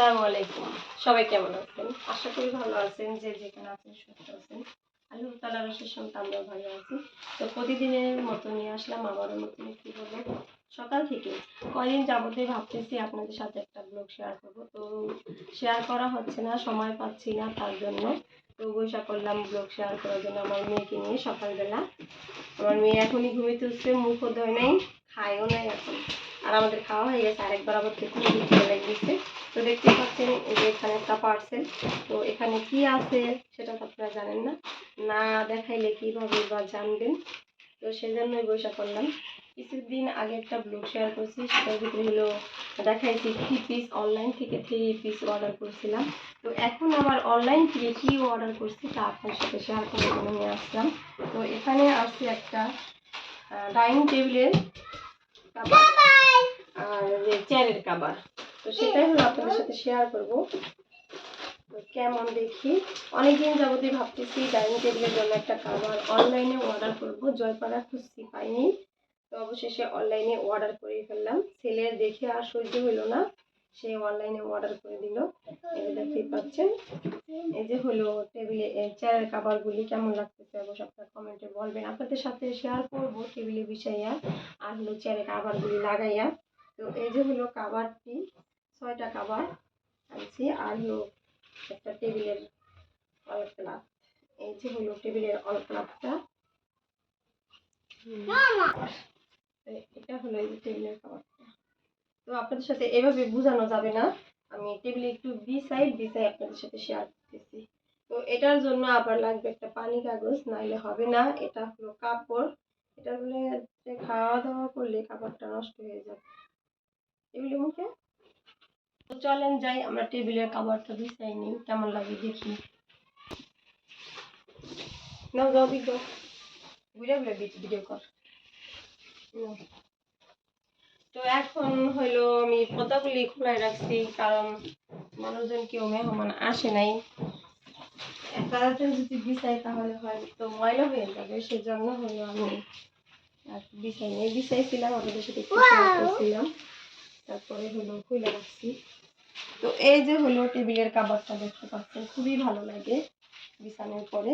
আসসালামু আলাইকুম। সবাই কেমন আছেন? আশা করি ভালো আছেন, যে যেখানে আছেন সুস্থ আছেন। আল্লাহ তালার শেষ আমরা ভালো আছি। তো প্রতিদিনের মতো নিয়ে আসলাম, আবারও নতুন একটি ব্লগ সকাল থেকে কয়দিন যাবতীয় ভাবতেছি আপনাদের সাথে একটা ব্লগ শেয়ার করব। তো শেয়ার করা হচ্ছে না, সময় পাচ্ছি না তার জন্য। তো বৈশা করলাম ব্লগ শেয়ার করার জন্য আমার মেয়েকে নিয়ে সকালবেলা। আমার মেয়ে এখনই ঘুমিয়ে তুলছে মুখও ধোয় নাই, খায়ও নাই এখন। আর আমাদের খাওয়া হয়ে গেছে, আরেকবার আবার থেকে চলে গেছে। তো দেখতে পাচ্ছেন এই যে এখানে একটা পার্সেল তো এখানে কি আছে সেটা তো আপনারা জানেন না। না দেখাইলে কীভাবে বা জানবেন? তো সেজন্যই বৈশা করলাম। কিছুদিন আগে একটা ব্লগ শেয়ার করছি সেটার ভিতরে হলো দেখাইছি থ্রি পিস অনলাইন থেকে থ্রি পিস অর্ডার করেছিলাম। তো এখন আবার অনলাইন থেকে কি অর্ডার করছি তা আপনার সাথে শেয়ার করার জন্য নিয়ে আসলাম। তো এখানে আসছে একটা ডাইনিং টেবিলের আর চেয়ারের কাবার তো সেটাই হলো আপনাদের সাথে শেয়ার করব। কেমন দেখি? অনেকদিন যাবতীয় ভাবতেছি ডাইনিং টেবিলের জন্য একটা কাবার অনলাইনে অর্ডার করব। জয়পাড়া খুঁজছি, পাইনি। তো অবশেষে অনলাইনে অর্ডার করে ফেললাম। ছেলের দেখে আর সহ্য হলো না। সে অনলাইনে অর্ডার করে দিল। যে দেখতেই পাচ্ছেন। এই যে হলো টেবিলে চেয়ারের কাবারগুলি কেমন লাগতেছে অবশ্য আপনারা কমেন্টে বলবেন। আপনাদের সাথে শেয়ার করব টেবিলে বিছাইয়া আর হলো চেয়ারের কাবারগুলি লাগাইয়া। তো এই যে হলো কাবারটি ছয়টা কাবার আনছি আর হলো একটা টেবিলের অল ক্লাব এই যে হলো টেবিলের অল ক্লাবটা এটা হলো এই টেবিলের কাবারটা। তো আপনাদের সাথে এভাবে বোঝানো যাবে না। আমি টেবিলে একটু বিছাই বিছাই আপনাদের সাথে শেয়ার করতেছি। তো এটার জন্য আবার লাগবে একটা পানি কাগজ, নাইলে হবে না। এটা হলো কাপড়। এটা হলে খাওয়া দাওয়া করলে কাপড়টা নষ্ট হয়ে যাবে টেবিলের মুখে? তো চলেন যাই আমরা টেবিলের কাপড়টা বিছাই নিই কেমন লাগে দেখি। নাও যাও যাও ঘুরে ঘুরে ভিডিও কর। তো এখন হইল আমি পর্দাগুলি খোলাই রাখছি কারণ মানুষজন কেউ মেহমান আসে নাই। যদি বিছাই তাহলে হয়তো ময়লা হয়ে যাবে সেজন্য হলো আমি আর বিছাই নিয়ে বিছাইছিলাম আপনাদের সাথে তারপরে হলো খুলে রাখছি। তো এই যে হলো টেবিলের কাবারটা দেখতে পাচ্ছেন খুবই ভালো লাগে বিছানোর পরে।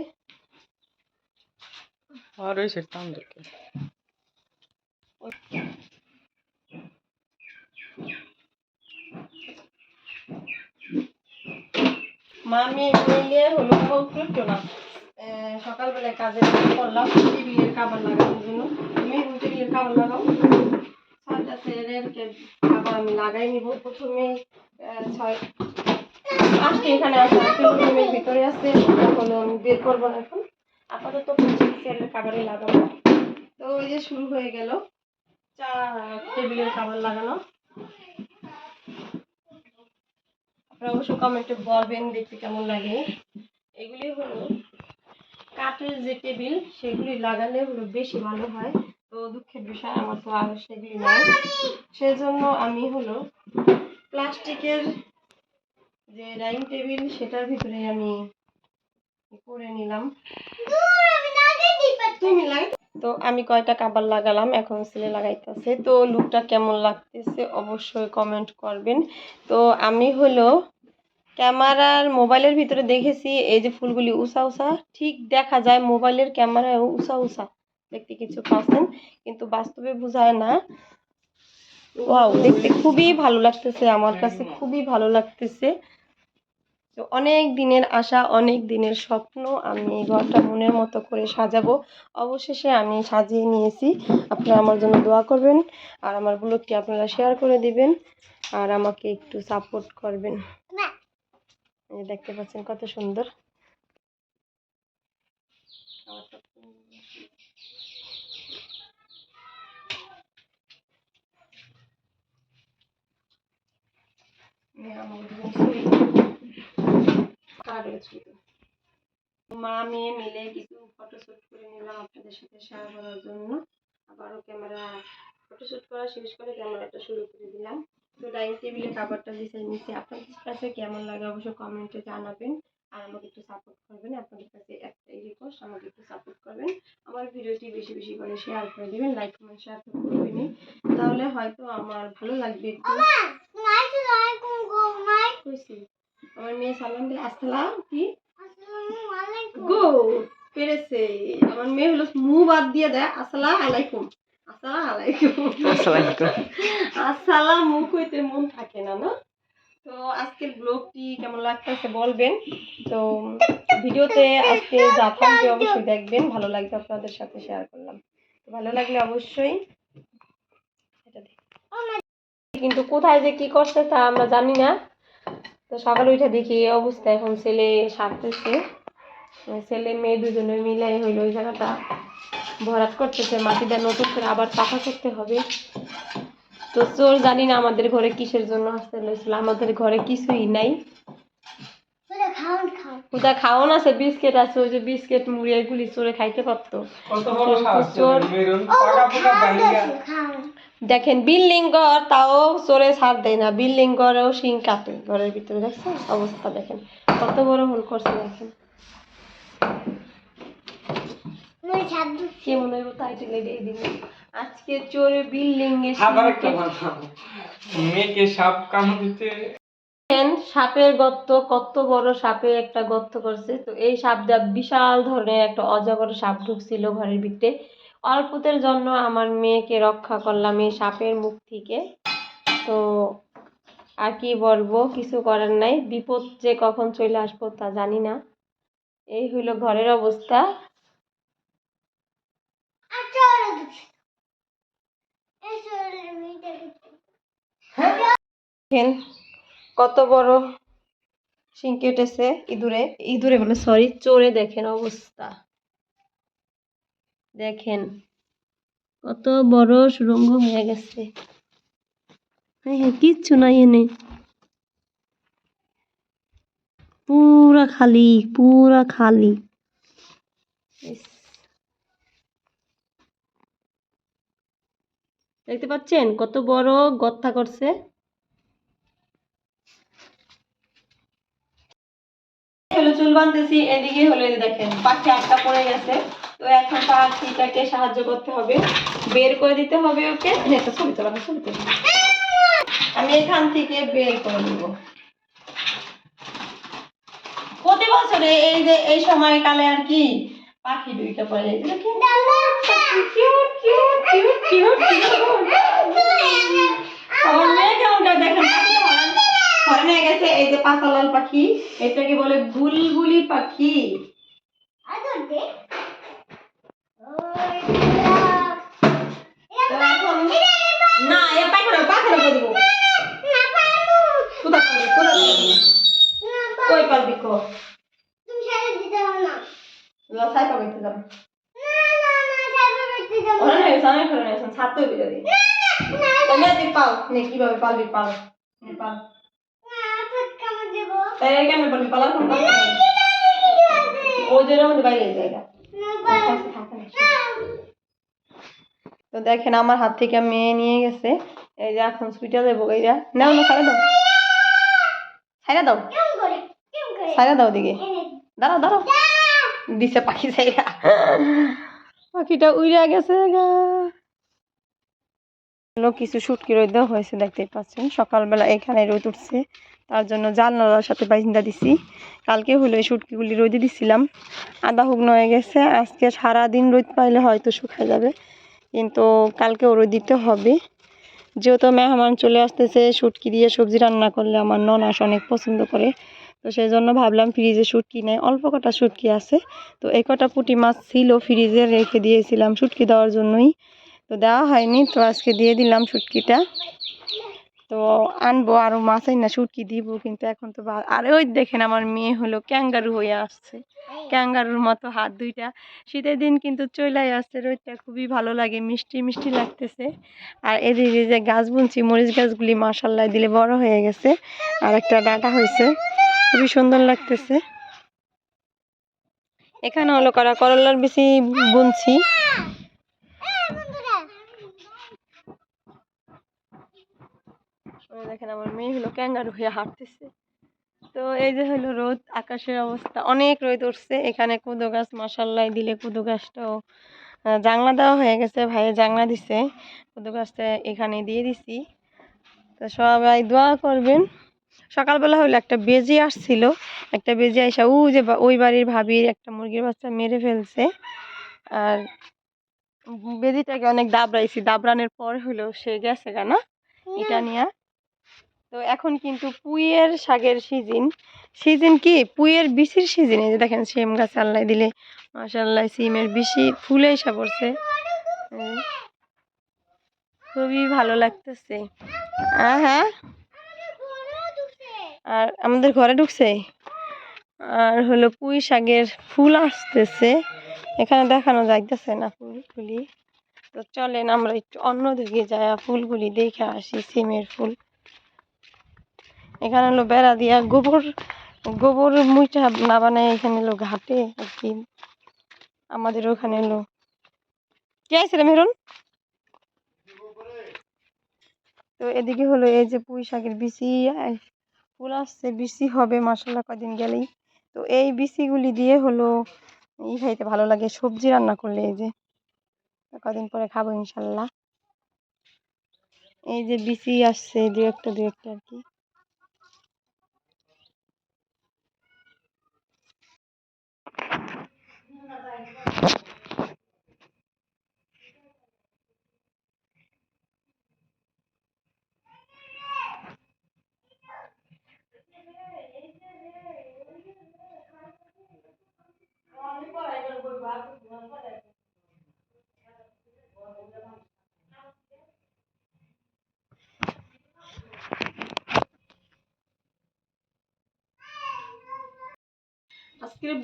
আর ওই সেটা আমাদেরকে মামি মিলে হলো করতো না সকালবেলায় কাজে করলাম টেবিলের কাবার লাগানোর জন্য। তুমি টেবিলের কাবার লাগাও? ছয়টা সেরের কাবার আমি লাগাই নিব। প্রথমে এখানে রুমের ভিতরে আছে আমি বের করব না এখন। আপাতত লাগাবো। তো ওই যে শুরু হয়ে গেল, চা টেবিলের কাবার লাগানো। আপনারা অবশ্যই কমেন্টে বলবেন দেখতে কেমন লাগে। এগুলি হলো কাঠের যে টেবিল, সেগুলি লাগালে হলো বেশি ভালো হয়। তো দুঃখের বিষয়, আমার তো আর সেগুলি নাই সেজন্য আমি হলো প্লাস্টিকের যে ডাইনিং টেবিল, সেটার ভিতরে আমি করে নিলাম। তো আমি কয়টা কাবার লাগালাম, এখন ছেলে লাগাইতেছে। তো লুকটা কেমন লাগতেছে অবশ্যই কমেন্ট করবেন। তো আমি হলো ক্যামেরার মোবাইলের ভিতরে দেখেছি, এই যে ফুলগুলি উষা উষা ঠিক দেখা যায় মোবাইলের ক্যামেরায় উষা উষা দেখতে কিছু পাচ্ছেন, কিন্তু বাস্তবে বোঝায় না। ওয়াও দেখতে খুবই ভালো লাগতেছে, আমার কাছে খুবই ভালো লাগতেছে। তো অনেক দিনের আশা, অনেক দিনের স্বপ্ন, আমি এই ঘরটা মনের মতো করে সাজাবো। অবশেষে আমি সাজিয়ে নিয়েছি। আপনারা আমার জন্য দোয়া করবেন, আর আমার ব্লগটি আপনারা শেয়ার করে দিবেন, আর আমাকে একটু সাপোর্ট করবেন। দেখতে পাচ্ছেন কত সুন্দর। মা মেয়ে মিলে কিছু ফটো শুট করে নিলাম আপনাদের সাথে শেয়ার করার জন্য আবারও ক্যামেরা ফটো শুট করা শেষ করে ক্যামেরাটা শুরু করে দিলাম তো ডাইনিং টেবিলে কাবারটা বিছাই নিচ্ছি আপনাদের কাছে কেমন লাগে অবশ্যই কমেন্টে জানাবেন আর আমাকে একটু সাপোর্ট করবেন আপনাদের কাছে একটাই রিকোয়েস্ট আমাকে একটু। সাপোর্ট করবেন আমার ভিডিওটি বেশি বেশি করে শেয়ার করে দিবেন লাইক কমেন্ট শেয়ার করবেন তাহলে হয়তো আমার ভালো লাগবে একটু কই হয়েছে আমার মেয়ে সালাম দিয়ে আসসালাম কি? গুড পেরেছে। আমার মেয়ে হলো মুখ বাদ দিয়ে দেয় আসসালাম আলাইকুম। আসসালাম আলাইকুম। আসসালাম মুখ হইতে মন থাকে না না? তো আজকের ব্লগটি কেমন লাগতেছে বলবেন। তো ভিডিওতে আজকে যা থাকবে অবশ্যই দেখবেন। ভালো লাগবে আপনাদের সাথে শেয়ার করলাম। তো ভালো লাগলে অবশ্যই কিন্তু কোথায় যে কি করছে তা আমরা জানি না। তো সকালে উঠে দেখি এই অবস্থা এখন ছেলে সারতেছে ছেলে মেয়ে দুজনে মিলে হইল ওই জায়গাটা। ভরাট করতেছে মাটিটা নতুন করে আবার পাকা করতে হবে। তো চোর জানি না আমাদের ঘরে কিসের জন্য আসতে লইছিল আমাদের ঘরে কিছুই নাই। কোথা খাওয়ান আছে বিস্কিট আছে ওই যে বিস্কিট মুড়ি এগুলি চোরে খাইতে পারতো। কত বড় সাহস চোর দেখেন বিল্ডিং ঘর তাও চোরে ছাড় দেয় না। বিল্ডিং ঘরেও শিং কাটে ঘরের ভিতরে দেখছেন? অবস্থা দেখেন। কত বড় হোল করছে দেখেন। কে টাইটেল এই দিন আজকে চোরে বিল্ডিং এ আবার একটা মেয়েকে সাপ কামড় দিতে সাপের গর্ত কত বড় সাপে একটা গর্ত করছে। তো এই সাপটা বিশাল ধরনের একটা অজগর সাপ ঢুকছিল ঘরের ভিতরে। অল্পতের জন্য আমার মেয়েকে রক্ষা করলাম এই সাপের মুখ থেকে। তো আর কি বলব, কিছু করার নাই। বিপদ যে কখন চলে আসব তা জানি না। এই হইল ঘরের অবস্থা। দেখেন কত বড় শিং কেটেছে ইঁদুরে। ইঁদুরে বলে সরি চোরে দেখেন অবস্থা। দেখেন, কত বড় সুরঙ্গ হয়ে গেছে। হ্যাঁ কিচ্ছু নাই এনে। পুরা খালি পুরা খালি। দেখতে পাচ্ছেন কত বড় গর্তা করছে? চুল বাঁধতেছি, এদিকে হলো দেখেন, পাখি আটকা পড়ে গেছে। তো এখন তার পাখিটাকে সাহায্য করতে হবে। বের করে দিতে হবে ওকে। একটা ছবি তোলা ছবি তোলা। আমি এখান থেকে বের করে নিব। প্রতি বছরে এই যে, এই সময় কালে আর কি পাখি দুইটা পড়ে। এই যে পাতালাল পাখি। এটাকে বলে বুলবুলি পাখি তো এখন না এ পাখি পাখি দিব কোথা পারবি কোথা পারবি কই পারবি কো লসাই পাবে তো যাবে। ওরা না এসে অনেক ধরনের আছে ছাড়তে হবে যদি। তুমি আজকে পাও নে কীভাবে পারবি পাল নে পাল তাই কেমন পারবি পালার কোন পাল ওই জন্য আমাদের বাইরে জায়গা। তো দেখেন আমার হাত থেকে মেয়ে নিয়ে গেছে। এই যে এখন সুইটা দেবো এইটা নাও না ছাড়া দাও। ছাড়া। দাও। ছাড়া দাও দিকে দাঁড়াও দাঁড়াও। দিছে পাখি ছাইরা পাখিটা উইরা গেছে গা। কিছু হয়েছে পাচ্ছেন। সকালবেলা এখানে রোদ উঠছে। তার জন্য সাথে বাইন্দা দিছি। কালকে হলো এই শুটকিগুলি রোদে দিছিলাম। আদা হুগনো হয়ে গেছে। আজকে সারাদিন রোদ পাইলে হয়তো শুকায় যাবে। কিন্তু কালকেও রোদ দিতে হবে। যেহেতু মেহমান চলে আসতেছে, শুটকি দিয়ে সবজি রান্না করলে আমার ননাস অনেক পছন্দ করে। তো সেই জন্য ভাবলাম ফ্রিজে শুটকি নেই। অল্প কটা শুটকি আছে। তো এই কটা পুঁটি মাছ ছিল ফ্রিজে রেখে দিয়েছিলাম শুটকি দেওয়ার জন্যই। তো দেওয়া হয়নি, তো আজকে দিয়ে দিলাম শুটকিটা। তো আনব আরও মাছ না শুটকি দিব, কিন্তু এখন তো আর ওই দেখেন আমার মেয়ে হলো ক্যাঙ্গারু হয়ে আসছে। ক্যাঙ্গারুর মতো হাত দুইটা। শীতের দিন কিন্তু চইলাই আসছে, রোদটা খুবই ভালো লাগে, মিষ্টি মিষ্টি লাগতেছে। আর এদিকে যে গাছ বুনছি, মরিচ গাছগুলি মাসাল্লাহ দিলে বড় হয়ে গেছে। আর একটা ডাটা হয়েছে। খুবই সুন্দর লাগতেছে। এখানে হলো করা? করলার বেশি বুনছি। দেখেন আমার মেয়ে হলো ক্যাঙ্গারু হয়ে হাঁটতেছে। তো এই যে হলো রোদ, আকাশের অবস্থা, অনেক রোদ উঠছে। এখানে কুদো গাছ মাসাল্লাই দিলে কুদো গাছটাও জাংলা দেওয়া হয়ে গেছে, ভাইয়ে জাংলা দিছে। কুদো গাছটা এখানে দিয়ে দিছি। তো সবাই দোয়া করবেন। সকালবেলা হলো একটা বেজি আসছিল। একটা বেজি আইসা ও যে ওই বাড়ির ভাবির একটা মুরগির বাচ্চা মেরে ফেলছে। আর বেজিটাকে অনেক দাবড়াইছি। দাবড়ানোর পর হলো সে গেছে গা না এটা নিয়ে। তো এখন কিন্তু পুইয়ের শাকের সিজন। সিজন কি? পুইয়ের বিচির সিজন। এই যে দেখেন সেম গাছ আল্লাহ দিলে মাশাল্লাহ সিমের বিচি ফুলে এসে পড়ছে। খুবই ভালো লাগতেছে। আহ, হ্যাঁ? আর আমাদের ঘরে ঢুকছে। আর হলো পুঁই শাকের ফুল আসতেছে। এখানে দেখানো যাইতেছে না ফুল ফুলি তো চলেন আমরা একটু অন্য দিকে যাই ফুলগুলি দেখে আসি, সিমের ফুল। এখানে হলো বেড়া দিয়া গোবর গোবর মুইটা না বানায় এখানে হলো ঘাটে আর কি আমাদের ওখানে হলো, কে আছে রে মেহরুন তো এদিকে হলো এই যে পুঁই শাকের বিচি ফুল আসছে বিচি হবে মাসাল্লাহ কদিন গেলেই। তো এই বিচিগুলি দিয়ে হলো ই খাইতে ভালো লাগে, সবজি রান্না করলে এই যে। কদিন পরে খাব ইনশাল্লাহ এই যে বিচি আসছে দু একটা দু একটা আর কি। আজকের